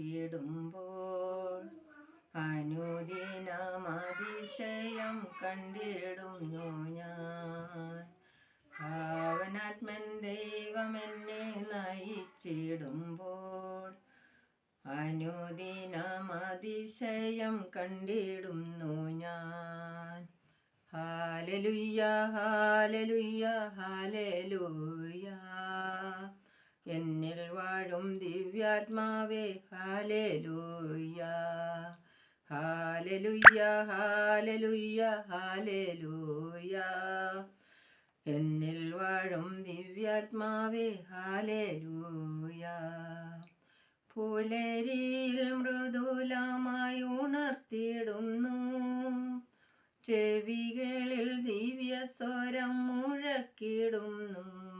തുണച്ചിടുമ്പോൾ അനുദിനമതിശയം കണ്ടിടുന്നു ഞാൻ. ഭാവനാത്മൻ ദൈവം എന്നെ നയിച്ചിടുമ്പോൾ അനുദിനമതിശയം കണ്ടിടുന്നു ഞാൻ. ഹാലലുയ്യ ഹാലലുയ്യ ഹാലലുയ്യ. എന്നിൽ വാഴും ദിവ്യാത്മാവേ ഹാലലുയ്യ. ഹാലലുയ്യ ഹാലലുയ്യ ഹാലലുയ്യ. എന്നിൽ വാഴും ദിവ്യാത്മാവേ ഹാലലൂയ പുലരിയിൽ മൃദുലമായി ഉണർത്തിയിടുന്നു. ചെവികളിൽ ദിവ്യസ്വരം മുഴക്കിടുന്നു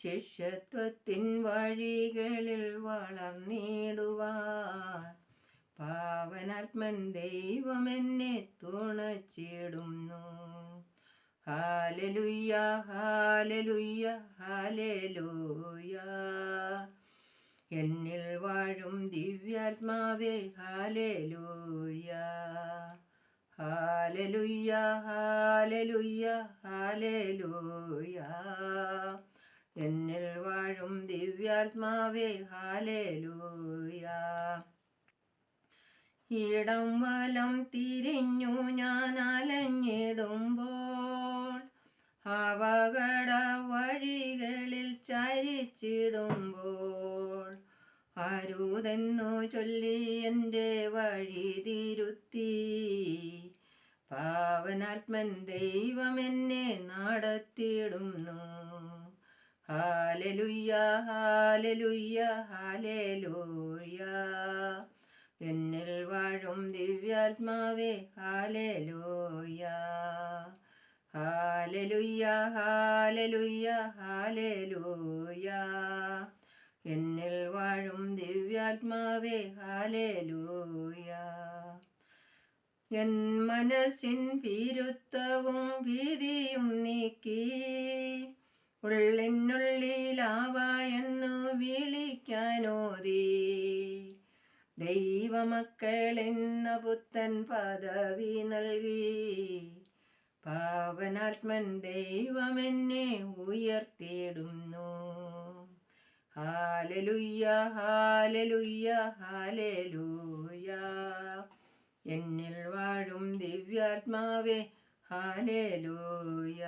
ശിഷ്യത്വത്തിൻ വഴികളിൽ വളർന്നിടുവാൻ പാവനാത്മൻ ദൈവം എന്നെ തുണച്ചിടുന്നു. ഹാലലുയ്യ ഹാലലുയ്യ ഹാലലൂയ എന്നിൽ വാഴും ദിവ്യാത്മാവേ ഹാലലൂയ ഹാലലുയ്യ ഹാലലുയ്യ ഹാലലൂയ എന്നിൽ വാഴും ദിവ്യാത്മാവേ ഹാലേലൂയ ഇടം വലം തിരിഞ്ഞു ഞാൻ അലഞ്ഞിടുമ്പോൾ അപകട വഴികളിൽ ചരിച്ചിടുമ്പോൾ അരുതെന്നു ചൊല്ലി എന്റെ വഴി തിരുത്തി. പാവനാത്മൻ ദൈവം എന്നെ നടത്തിയിടുന്നു. ഹാലലുയ്യ ഹാലലുയ്യ ഹാലലൂയ എന്നിൽ വാഴും ദിവ്യാത്മാവേ ഹാലലൂയ ഹാലലുയ്യ ഹാലലുയ്യ ഹാലലൂയ എന്നിൽ വാഴും ദിവ്യാത്മാവേ ഹാലലൂയ എൻ മനസ്സിൻ ഭീരുത്വവും ഭീതിയും നീക്കി ഉള്ളിനുള്ളിലാവായെന്നു വിളിക്കാനോദി ദൈവമക്കളെന്ന പുത്തൻ പദവി നൽകി. പാവനാത്മൻ ദൈവമെന്നെ ഉയർത്തിയിടുന്നു. ഹാലലുയ്യ ഹാലലുയ്യ ഹാലലൂയ എന്നിൽ വാഴും ദിവ്യാത്മാവേ ഹാലലൂയ